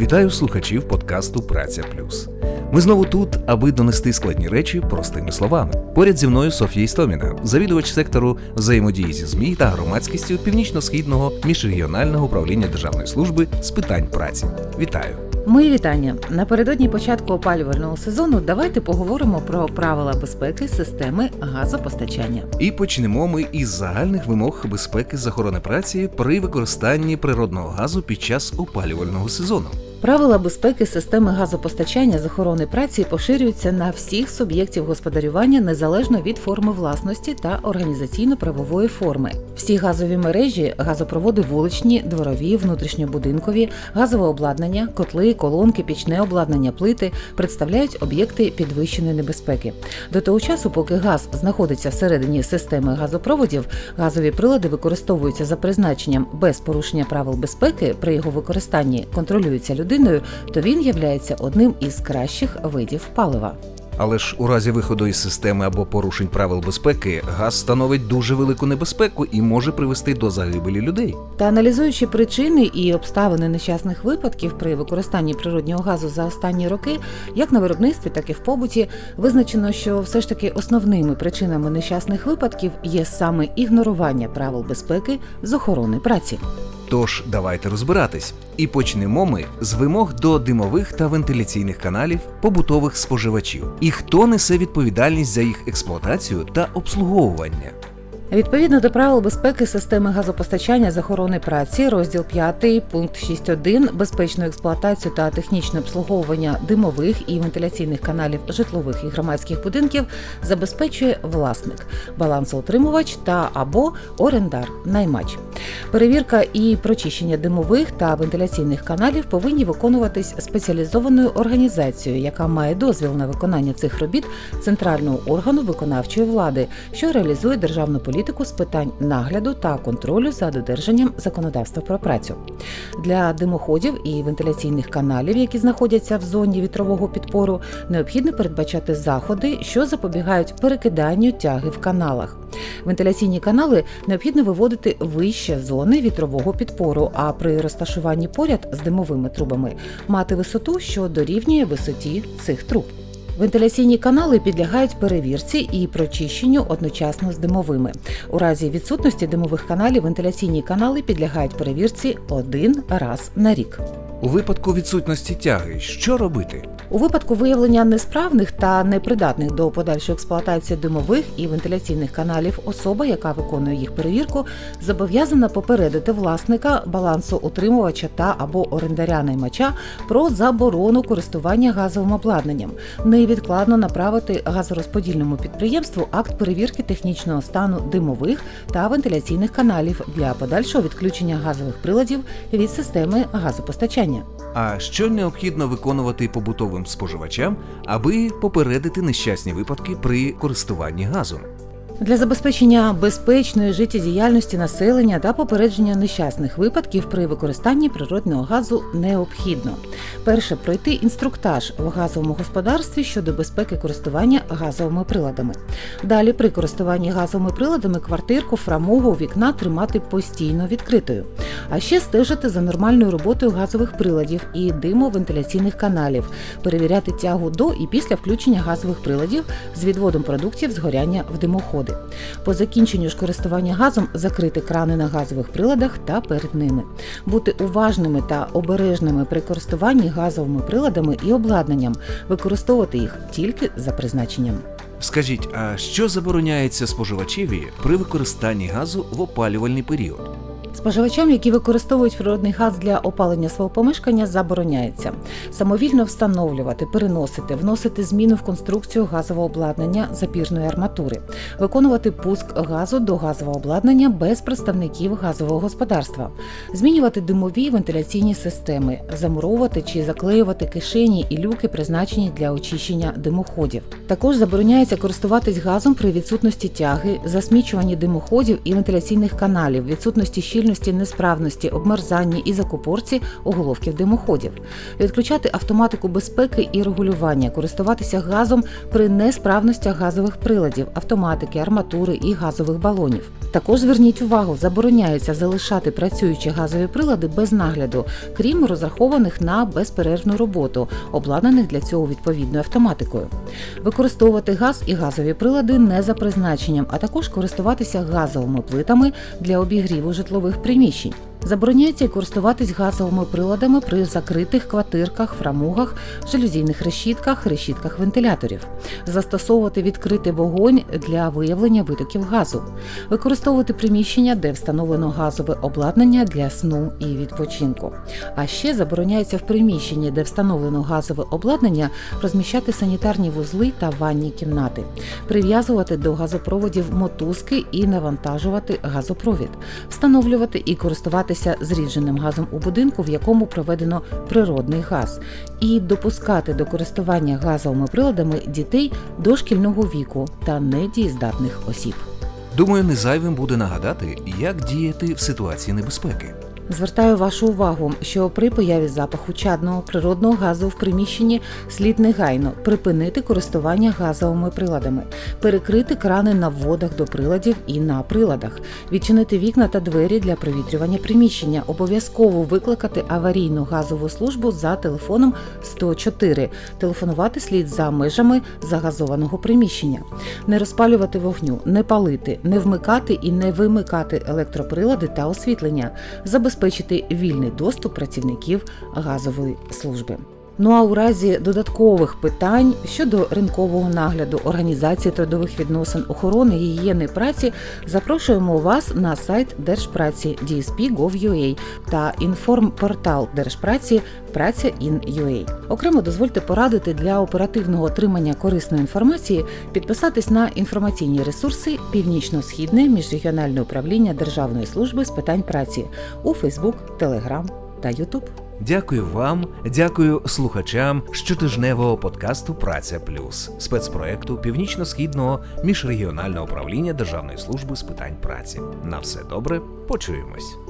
Вітаю слухачів подкасту Праця Плюс. Ми знову тут, аби донести складні речі простими словами. Поряд зі мною Софія Істоміна, завідувач сектору взаємодії зі ЗМІ та громадськістю північно-східного міжрегіонального управління Державної служби з питань праці. Вітаю! Мої вітання напередодні початку опалювального сезону. Давайте поговоримо про правила безпеки системи газопостачання. І почнемо ми із загальних вимог безпеки з охорони праці при використанні природного газу під час опалювального сезону. Правила безпеки системи газопостачання з охорони праці поширюються на всіх суб'єктів господарювання незалежно від форми власності та організаційно-правової форми. Всі газові мережі, газопроводи вуличні, дворові, внутрішньобудинкові, газове обладнання, котли, колонки, пічне обладнання, плити представляють об'єкти підвищеної небезпеки. До того часу, поки газ знаходиться всередині системи газопроводів, газові прилади використовуються за призначенням без порушення правил безпеки при його використанні контролюються людиною, то він являється одним із кращих видів палива. Але ж у разі виходу із системи або порушень правил безпеки газ становить дуже велику небезпеку і може привести до загибелі людей. Та аналізуючи причини і обставини нещасних випадків при використанні природнього газу за останні роки, як на виробництві, так і в побуті, визначено, що все ж таки основними причинами нещасних випадків є саме ігнорування правил безпеки з охорони праці. Тож давайте розбиратись. І почнемо ми з вимог до димових та вентиляційних каналів побутових споживачів. І хто несе відповідальність за їх експлуатацію та обслуговування. Відповідно до правил безпеки системи газопостачання з охорони праці, розділ 5, пункт 6.1 безпечну експлуатацію та технічне обслуговування димових і вентиляційних каналів житлових і громадських будинків забезпечує власник, балансоутримувач та або орендар наймач. Перевірка і прочищення димових та вентиляційних каналів повинні виконуватись спеціалізованою організацією, яка має дозвіл на виконання цих робіт центрального органу виконавчої влади, що реалізує державну політику політику з питань нагляду та контролю за додержанням законодавства про працю для димоходів і вентиляційних каналів, які знаходяться в зоні вітрового підпору, необхідно передбачати заходи, що запобігають перекиданню тяги в каналах. Вентиляційні канали необхідно виводити вище зони вітрового підпору, а при розташуванні поряд з димовими трубами мати висоту, що дорівнює висоті цих труб. Вентиляційні канали підлягають перевірці і прочищенню одночасно з димовими. У разі відсутності димових каналів вентиляційні канали підлягають перевірці один раз на рік. У випадку відсутності тяги, що робити? У випадку виявлення несправних та непридатних до подальшої експлуатації димових і вентиляційних каналів особа, яка виконує їх перевірку, зобов'язана попередити власника балансу утримувача та або орендаря наймача про заборону користування газовим обладнанням, невідкладно направити газорозподільному підприємству акт перевірки технічного стану димових та вентиляційних каналів для подальшого відключення газових приладів від системи газопостачання. А що необхідно виконувати побутовим споживачам, аби попередити нещасні випадки при користуванні газом? Для забезпечення безпечної життєдіяльності населення та попередження нещасних випадків при використанні природного газу необхідно перше пройти інструктаж в газовому господарстві щодо безпеки користування газовими приладами. Далі при користуванні газовими приладами квартирку, фрамугу, вікна тримати постійно відкритою, а ще стежити за нормальною роботою газових приладів і димовентиляційних каналів, перевіряти тягу до і після включення газових приладів з відводом продуктів згоряння в димоходи. По закінченню ж користування газом закрити крани на газових приладах та перед ними, бути уважними та обережними при користуванні газовими приладами і обладнанням, використовувати їх тільки за призначенням. Скажіть, а що забороняється споживачеві при використанні газу в опалювальний період? Споживачам, які використовують природний газ для опалення свого помешкання, забороняється. Самовільно встановлювати, переносити, вносити зміни в конструкцію газового обладнання запірної арматури, виконувати пуск газу до газового обладнання без представників газового господарства, змінювати димові вентиляційні системи, замуровувати чи заклеювати кишені і люки, призначені для очищення димоходів. Також забороняється користуватись газом при відсутності тяги, засмічуванні димоходів і вентиляційних каналів, відсутності щільності щільності, несправності, обмерзанні і закупорці оголовків димоходів, відключати автоматику безпеки і регулювання, користуватися газом при несправностях газових приладів, автоматики, арматури і газових балонів. Також зверніть увагу, забороняється залишати працюючі газові прилади без нагляду, крім розрахованих на безперервну роботу, обладнаних для цього відповідною автоматикою. Використовувати газ і газові прилади не за призначенням, а також користуватися газовими плитами для обігріву житлових приміщень. Забороняється й користуватись газовими приладами при закритих квартирках, фрамугах, жалюзійних решітках, решітках вентиляторів, застосовувати відкритий вогонь для виявлення витоків газу, використовувати приміщення, де встановлено газове обладнання для сну і відпочинку. А ще забороняється в приміщенні, де встановлено газове обладнання, розміщати санітарні вузли та ванні кімнати, прив'язувати до газопроводів мотузки і навантажувати газопровід, встановлювати і користуватися зрідженим газом у будинку, в якому проведено природний газ, і допускати до користування газовими приладами дітей дошкільного віку та недієздатних осіб. Думаю, не зайвим буде нагадати, як діяти в ситуації небезпеки. Звертаю вашу увагу, що при появі запаху чадного природного газу в приміщенні слід негайно припинити користування газовими приладами, перекрити крани на вводах до приладів і на приладах, відчинити вікна та двері для провітрювання приміщення, обов'язково викликати аварійну газову службу за телефоном 104, телефонувати слід за межами загазованого приміщення, не розпалювати вогню, не палити, не вмикати і не вимикати електроприлади та освітлення, забезпечити вільний доступ працівників газової служби. Ну а у разі додаткових питань щодо ринкового нагляду організації трудових відносин охорони гігієни праці запрошуємо вас на сайт Держпраці DSP.gov.ua та інформпортал Держпраці Праця.in.ua. Окремо дозвольте порадити для оперативного отримання корисної інформації підписатись на інформаційні ресурси Північно-Східне міжрегіональне управління Державної служби з питань праці у Фейсбук, Телеграм та Ютуб. Дякую вам, дякую слухачам щотижневого подкасту Праця Плюс спецпроекту Північно-східного міжрегіонального управління Державної служби з питань праці. На все добре, почуємось.